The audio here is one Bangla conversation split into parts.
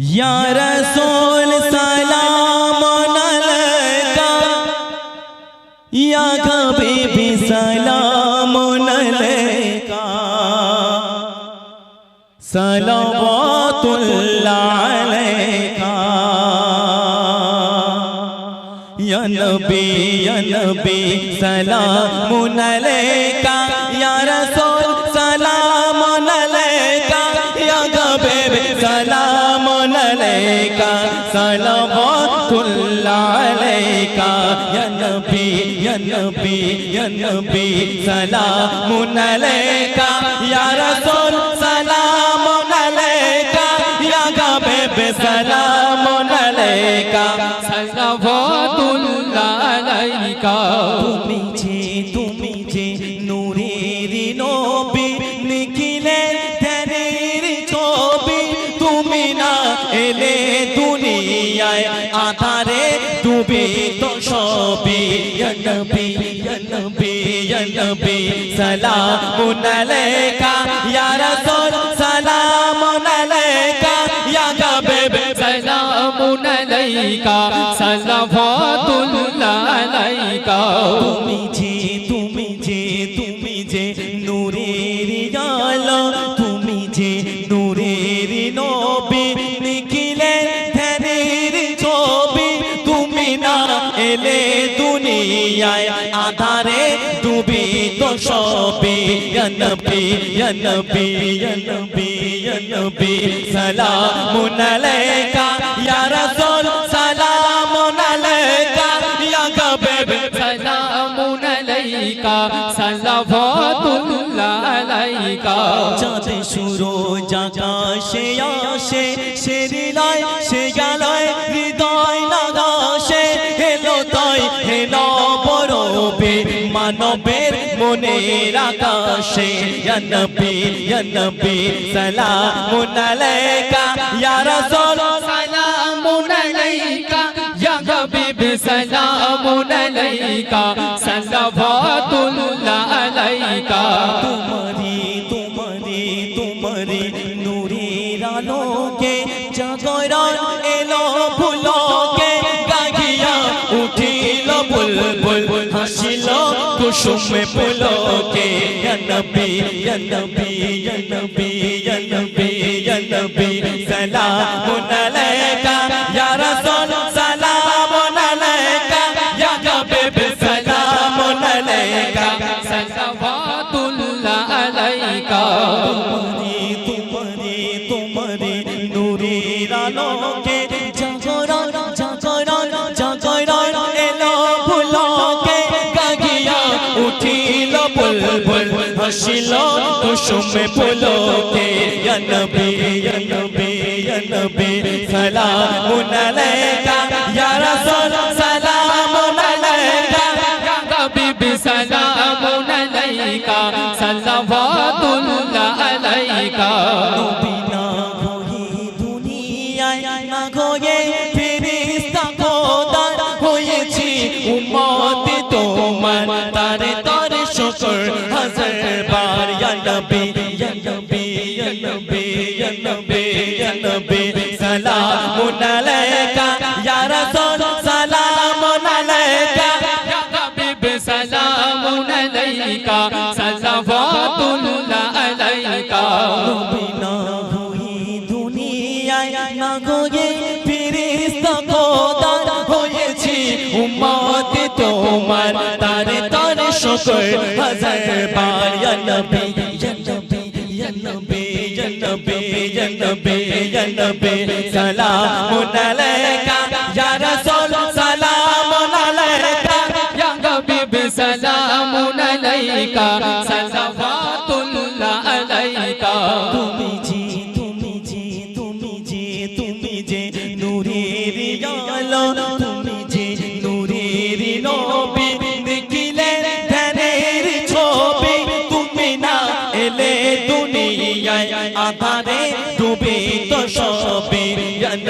یا رسول سلام علیکا یا حبیبی سلام علیکا صلوات اللہ علیکا یا نبی یا نبی سلام علیکا يا نبي يا نبي يا نبي سلام عليك يا رسول سلام عليك يا حبيب سلام عليك صلوات الله عليك নবী সালামুন আলাইকা এলে দুনিয়ায় আধারে ডুবি তো ইয়া নবী নবী নবী নবী, সালামুন আলাইকা, ইয়া রাসূল, সালামুন আলাইকা, ইয়া হাবিব সালামুন আলাইকা, সালাওয়াতুল্লাহ আলাইকা। চাঁদে সুরো জাগাশে আসে হৃদয় সে গেলায় মনের আকাশে নবী নবী, সালামুন আলাইকা, ইয়া রাসূল, সালামুন আলাইকা, ইয়া হাবিব, সালামুন আলাইকা, সালাওয়াতুল্লাহ। কুসুমে পুলকে নবী নবী নবী নবী নবী সালামুন আলাইকা হাসিল কুসুমে ইয়া নবী নবী নবী সালামুন আলাইকা নবী নবী সালামুন আলাইকা ইয়া রাসূল সালামুন আলাইকা ইয়া হাবিব সালামুন আলাইকা সালাওয়াতুল্লাহ আলাইকা নবী না হয়ে দুনিয়ায় না হয়ে ফেরেশতা খোদা হয়েছি উম্মত তোমার তারে তারে শুকর হাজার বার ইয়া নবী ইয়া নবী ইয়া নবী ইয়া নবী সালামুন আলাইকা ইয়া রাসূল সালামুন আলাইকা ইয়া হাবিব সালামুন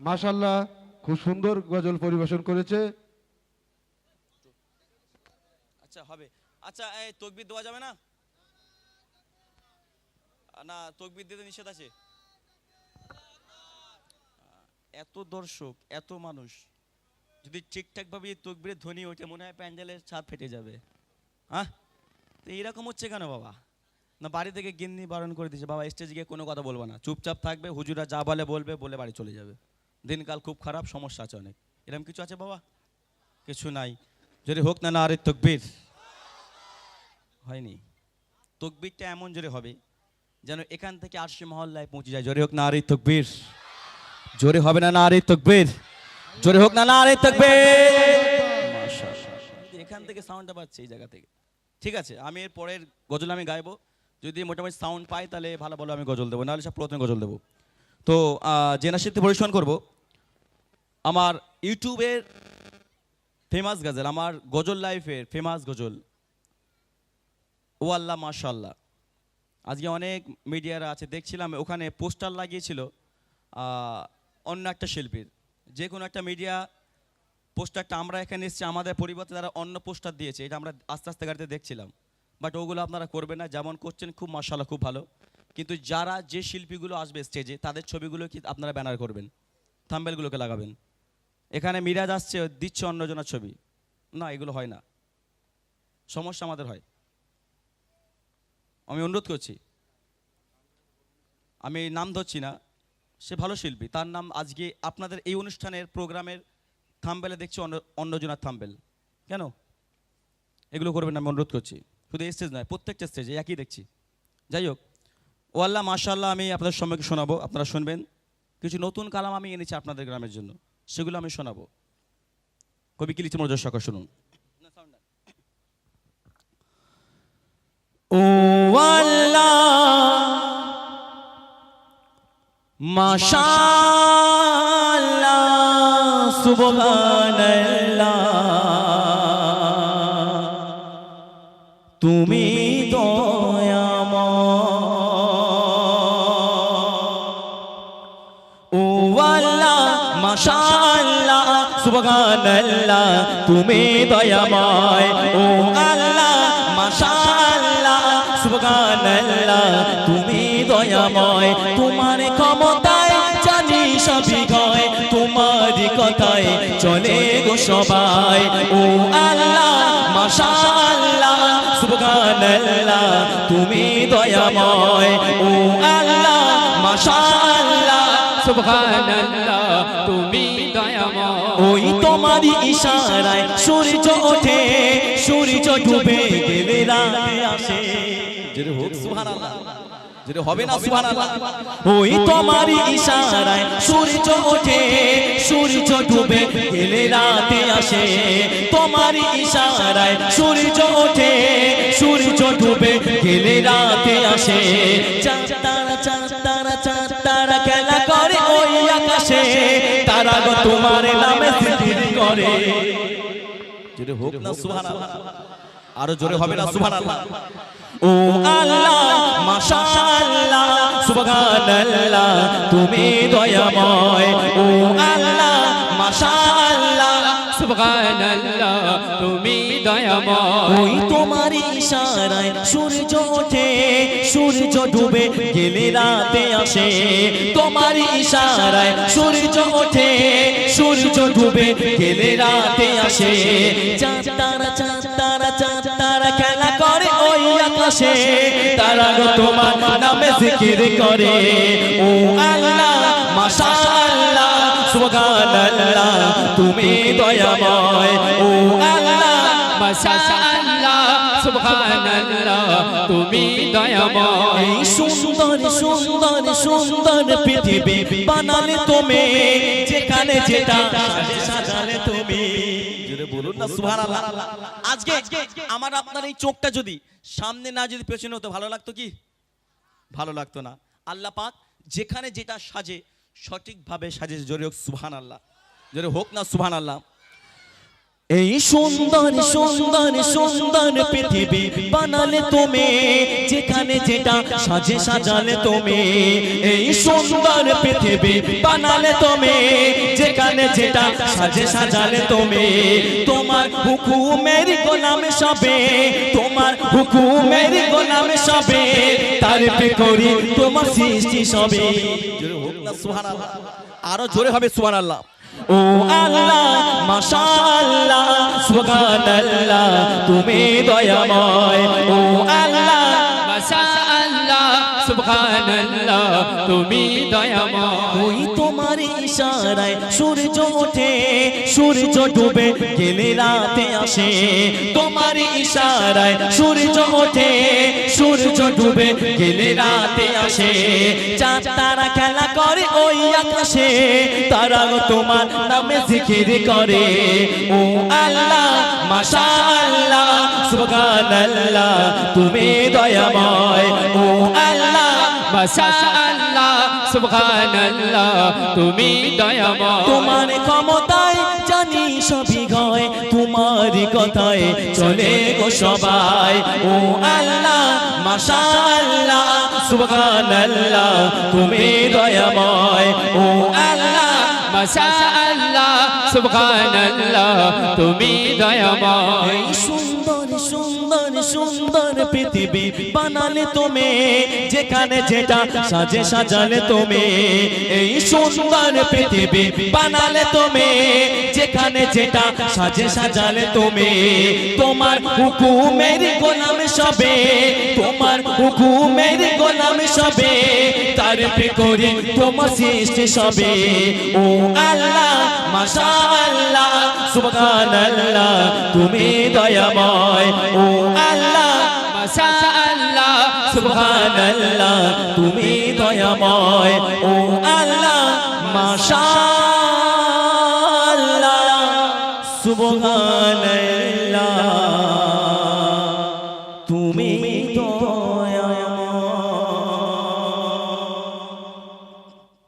মাশাআল্লাহ, খুব সুন্দর গজল পরিবেশন করেছে। আচ্ছা হবে। আচ্ছা এই তকবির দেওয়া যাবে না? না, তকবির দিতে নিষেধ আছে। এত দর্শক, এত মানুষ। যদি ঠিকঠাক ভাবে এই তকবিরের ধ্বনি ওঠে, মনে হয় প্যান্ডেলের ছাদ ফেটে যাবে। হ্যাঁ? তো এইরকম হচ্ছে কেন বাবা? না, বাড়ি থেকে গিন্নি বারণ করে দিয়েছে, বাবা স্টেজে গিয়ে কোনো কথা বলব না। চুপচাপ থাকবে, হুজুরা যা বলে বলবে, বলে বাড়ি চলে যাবে। দিনকাল খুব খারাপ, সমস্যা আছে অনেক। এরকম কিছু আছে বাবা? কিছু নাই। যদি হোক না না, আরে তকবির। হয়নি। তকবিরটা এমন জোরে হবে, যেন এখান থেকে আরশি মহল্লায় পৌঁছে যায়। জোরে হোক না, আরে তকবির। জোরে হবে না না, আরে তকবির। জোরে হোক না না, আরে তকবির। এখান থেকে সাউন্ডটা পাচ্ছে এই জায়গা থেকে। ঠিক আছে, আমি এর পরের গজল আমি গাইবো। যদি মোটামুটি সাউন্ড পাই, তাহলে ভালো ভালো আমি গজল দেবো। নাহলে সব পুরাতন গজল দেবো। তো যে নাসিদটি পরিবেশন করব। আমার ইউটিউবের ফেমাস গজল, আমার গজল লাইফের ফেমাস গজল। ও আল্লাহ মাশাল্লাহ। আজকে অনেক মিডিয়ারা আছে, দেখছিলাম, ওখানে পোস্টার লাগিয়েছিল অন্য একটা শিল্পীর। যে কোনো একটা মিডিয়া পোস্টারটা আমরা এখানে এসেছি, আমাদের পরিবর্তে তারা অন্য পোস্টার দিয়েছে, এটা আমরা আস্তে আস্তে গাড়িতে দেখছিলাম। বাট ওগুলো আপনারা করবেন না, যেমন করছেন, খুব মাশাল্লাহ, খুব ভালো। কিন্তু যারা যে শিল্পীগুলো আসবে স্টেজে তাদের ছবিগুলো কি আপনারা ব্যানার করবেন? থাম্বেলগুলোকে লাগাবেন। এখানে মিরাজ আসছে, দিচ্ছে অন্যজনের ছবি। না, এগুলো হয় না। সমস্যা আমাদের হয়। আমি অনুরোধ করছি। আমি নাম ধরছি না। সে ভালো শিল্পী। তার নাম আজকে আপনাদের এই অনুষ্ঠানের প্রোগ্রামের থাম্বেলে দেখছি অন্য, অন্যজনের থাম্বেল। কেন? এগুলো করবেন আমি অনুরোধ করছি। শুধু এই স্টেজ নয়, প্রত্যেকটা স্টেজে একই দেখছি। যাই হোক ও আল্লাহ মাশাল্লাহ আমি আপনাদের সম্মুখে শোনাবো। আপনারা শুনবেন। কিছু নতুন কালাম আমি এনেছি আপনাদের গ্রামের জন্য। সেগুলো আমি শোনাবো। কবি কি লিখছে মনোযোগ সহকারে শুনুন। ও আল্লাহ মাশাআল্লাহ সুবহানাল্লাহ। তুমি মাশাআল্লাহ, সুবহানাল্লাহ, তুমি দয়াময়। ও আল্লাহ, মাশাআল্লাহ, সুবহানাল্লাহ, তুমি দয়াময়। তোমার ক্ষমতায় জানি সবই হয় তোমার কথায় চলে গো সবাই। ও আল্লাহ, মাশাআল্লাহ, সুবহানাল্লাহ, তুমি দয়াময়। ও আল্লাহ, মাশাআল্লাহ, সুবহানাল্লাহ তুমি দয়াময়। ওই তোমারই ইশারায় সূর্য ওঠে সূর্য ডুবে গেলে রাতে আসে। যেটা হোক সুবহানাল্লাহ যেটা হবে না সুবহানাল্লাহ। ওই তোমারই ইশারায় সূর্য ওঠে সূর্য ডুবে গেলে রাতে আসে। তোমারই ইশারায় সূর্য ওঠে সূর্য ডুবে গেলে রাতে আসে। চাঁদ তারা চাঁদ তারা চাঁদ তোমার নামে জিকির করে। জোরে হোক না সুবহানাল্লাহ। আরও জোরে হবে না সুবহানাল্লাহ। ও আল্লাহ মাশাআল্লাহ সুবহানাল্লাহ তুমি দয়াময়। ও আল্লাহ মাশাআল্লাহ সুবহানাল্লাহ, তুমি দয়াময়। ওই তোমার ইশারায় সূর্য ওঠে, সূর্য ডুবে গেলে রাতে আসে। তোমার ইশারায় সূর্য ওঠে, সূর্য ডুবে গেলে রাতে আসে। তারা খেলা করে ওই আকাশে। তারা তোমার নামে জিকির করে। ও আল্লাহ, মাশাআল্লাহ। সুবহানাল্লাহ, তুমি দয়াময়। ও আল্লাহ, মাশাআল্লাহ, সুবহানাল্লাহ, তুমি দয়াময়। সুন্দর সুন্দর সুন্দর পৃথিবী বানালে তুমি, যেখানে যেটা সাজালে তুমি। আজকে আমার আপনার এই চোখটা যদি সামনে না যদি পেছনে হতো, ভালো লাগতো কি? ভালো লাগতো না। আল্লাহ পাক যেখানে যেটা সাজে সঠিকভাবে সাজে জোরে হোক সুবহান আল্লাহ জোরে হোক না সুবহান আল্লাহ এই সুন্দর সুন্দর সুন্দর পৃথিবী বানালে তুমি যেখানে যেটা সাজে সাজালে তুমি। এই সুন্দর পৃথিবী বানালে তুমি যেখানে যেটা সাজে সাজালে তুমি। তোমার হুকুমের গোলাম সবে তোমার হুকুমের গোলাম সবে তার করি তোমার সৃষ্টি সবে। জোরে হোক না আরও জোরে হবে সুবহানাল্লাহ। ও আল্লাহ, মাশাআল্লাহ, সুবহানাল্লাহ, তুমি দয়াময়। ও আল্লাহ মাশা আল্লাহ সুবহানাল্লাহ, তুমি দয়াময়। তোমার ইশারায় সূর্য ওঠে, সূর্য ডুবে গেলে রাতে আসে। তোমার ইশারায় সূর্য ওঠে, সূর্য ডুবে গেলে রাতে আসে। চাঁদ তারা খেলা করে ওই আকাশে তারা তোমার নামে জিকির করে। ও আল্লাহ, মাশাআল্লাহ, সুবহানাল্লাহ, তুমি দয়াময়। ও আল্লাহ মাশা আল্লাহ সুবহানাল্লাহ তুমি দয়াময়। তোমার ক্ষমতায় জানি সবই গয় তোমার কথায় চলে গো সবাই। ও আল্লাহ মাশাআল্লাহ সুবহানাল্লাহ তুমি দয়াময়। ও আল্লাহ মাশা আল্লাহ সুবহানাল্লাহ তুমি দয়াময়। সুন্দর পৃথিবী বানালে তুমি, যেখানে যেটা সাজে সাজালে তুমি। এই সুন্দর পৃথিবী বানালে তুমি, যেখানে যেটা সাজে সাজালে তুমি। তোমার হুকুমের গোলাম সবে, তোমার হুকুমের গোলাম সবে। তার করি তোমার সৃষ্টি সবে। ও আল্লাহ, মাশাআল্লাহ, সুবহানাল্লাহ, তুমি দয়াময়। ও আল্লাহ মাশা আল্লাহ সুবহানাল্লাহ, তুমি দয়াময়। ও আল্লাহ, মাশাআল্লাহ, সুবহানাল্লাহ।